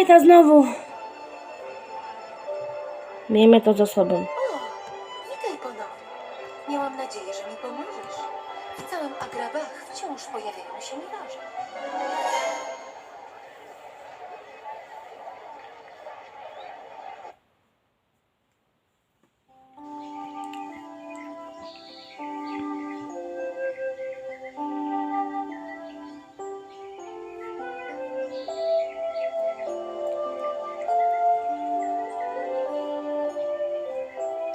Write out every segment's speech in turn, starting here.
Sprite'a znowu. Miejmy to za sobą. O, witaj ponownie. Miałam nadzieję, że mi pomożesz. W całym Agrabach wciąż pojawiają się miraże.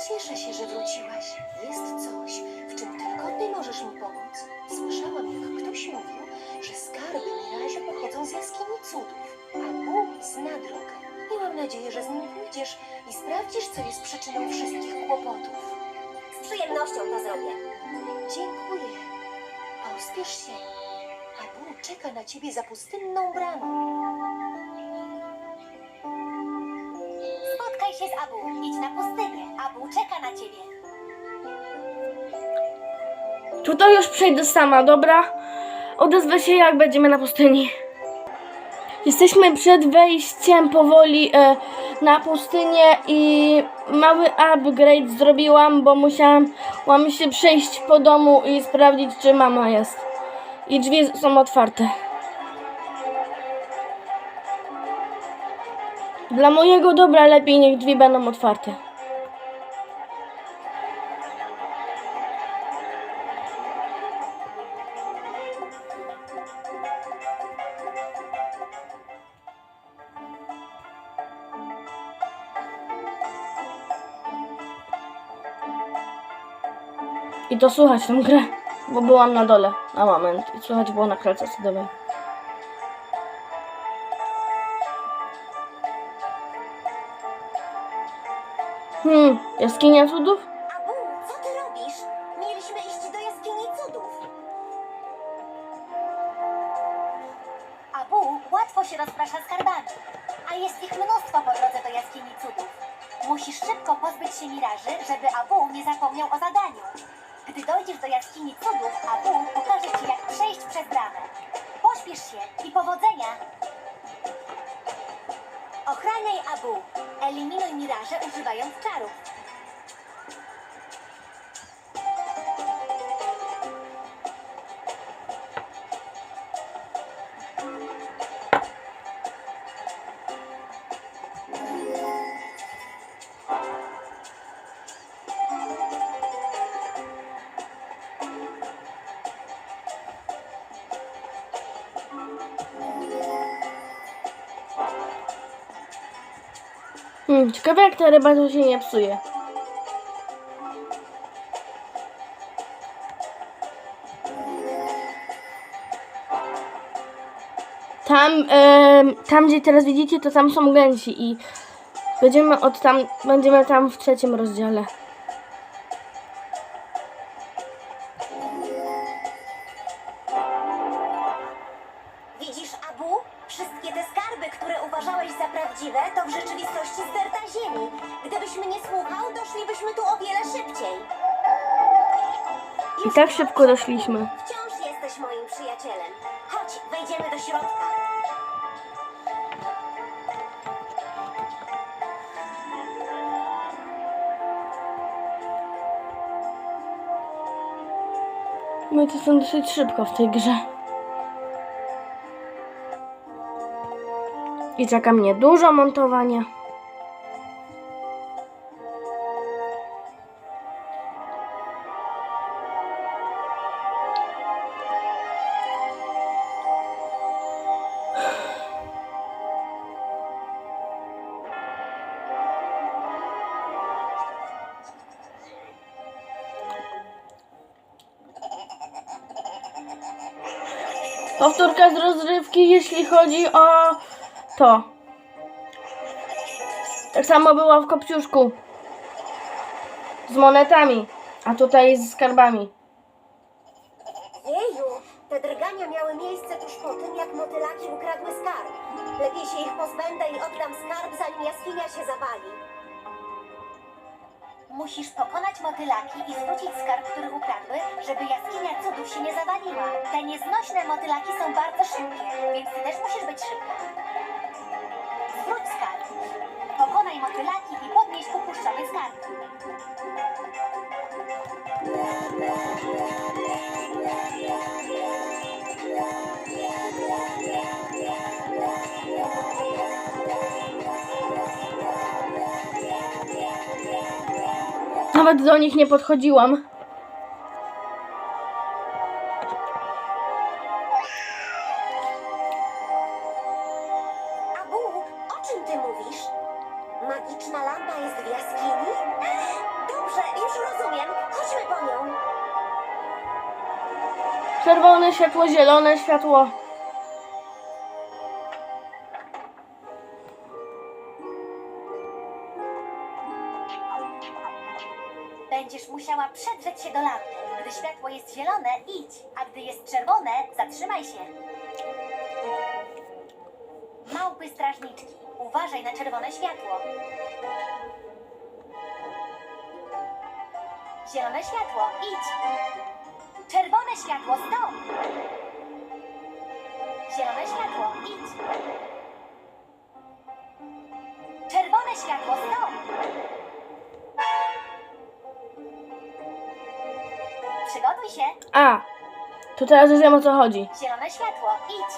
Cieszę się, że wróciłaś. Jest coś, w czym tylko ty możesz mi pomóc. Słyszałam, jak ktoś mówił, że skarby miraży pochodzą z jaskini cudów, a Bóg zna drogę. I mam nadzieję, że z nim pójdziesz i sprawdzisz, co jest przyczyną wszystkich kłopotów. Z przyjemnością to zrobię. Dziękuję. Pospiesz się. Abu czeka na ciebie za pustynną bramą. Się z Abu. Idź na pustynię. Abu czeka na ciebie. Tutaj już przejdę sama, dobra? Odezwę się jak będziemy na pustyni. Jesteśmy przed wejściem powoli e, na pustynię i mały upgrade zrobiłam, bo musiałam musiałam się przejść po domu i sprawdzić, czy mama jest. I drzwi są otwarte. Dla mojego dobra lepiej niech drzwi będą otwarte. I to słychać tę grę, bo byłam na dole na moment i słychać było na klatce schodowej. Hmm, jaskinia cudów? Abu, co ty robisz? Mieliśmy iść do jaskini cudów. Abu łatwo się rozprasza skarbami, a jest ich mnóstwo po drodze do jaskini cudów. Musisz szybko pozbyć się miraży, żeby Abu nie zapomniał o zadaniu. Gdy dojdziesz do jaskini cudów, Abu pokaże ci, jak przejść przez bramę. Pośpiesz się i powodzenia! Ochraniaj Abu. Eliminuj miraże używając czarów. Hmm, ciekawe jak ta ryba się nie psuje. Tam, em, tam gdzie teraz widzicie, to tam są gęsi i będziemy od tam, będziemy tam w trzecim rozdziale. Prawdziwe, to w rzeczywistości sterta ziemi. Gdybyś mnie słuchał, doszlibyśmy tu o wiele szybciej. I tak szybko doszliśmy. Wciąż jesteś moim przyjacielem. Chodź, wejdziemy do środka. My to są dosyć szybko w tej grze. I czeka mnie dużo montowania. Powtórka z rozrywki, jeśli chodzi o to. Tak samo była w Kopciuszku. Z monetami, a tutaj z skarbami. Jeju, te drgania miały miejsce tuż po tym, jak motylaki ukradły skarb. Lepiej się ich pozbędę i oddam skarb, zanim jaskinia się zawali. Musisz pokonać motylaki i zwrócić skarb, który ukradły, żeby jaskinia cudów się nie zawaliła. Te nieznośne motylaki są bardzo szybkie, więc ty też musisz być szybka. Motylaki i podnieść upuszczony skarb. Nawet do nich nie podchodziłam. Jaskini? Dobrze, już rozumiem. Chodźmy po nią. Czerwone światło, zielone światło. Będziesz musiała przedrzeć się do lampy. Gdy światło jest zielone, idź, a gdy jest czerwone, zatrzymaj się. Małpy strażniczki, uważaj na czerwone światło. Zielone światło, idź. Czerwone światło, stop. Zielone światło, idź. Czerwone światło, stop. Przygotuj się. A, to teraz już wiem o co chodzi. Zielone światło, idź.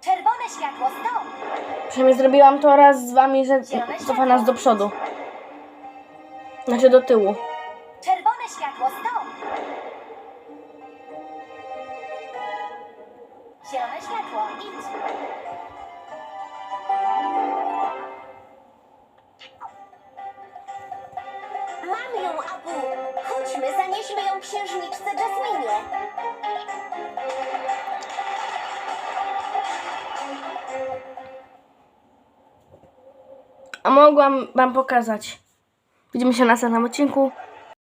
Czerwone światło, stop. Przynajmniej zrobiłam to raz z wami, że cofa nas do przodu. Znaczy do tyłu. Czerwone światło, stop. Zielone światło, idź. Mam ją, Abu. Chodźmy, zanieśmy ją księżniczce Jasminie. A mogłam wam pokazać. Widzimy się na następnym odcinku.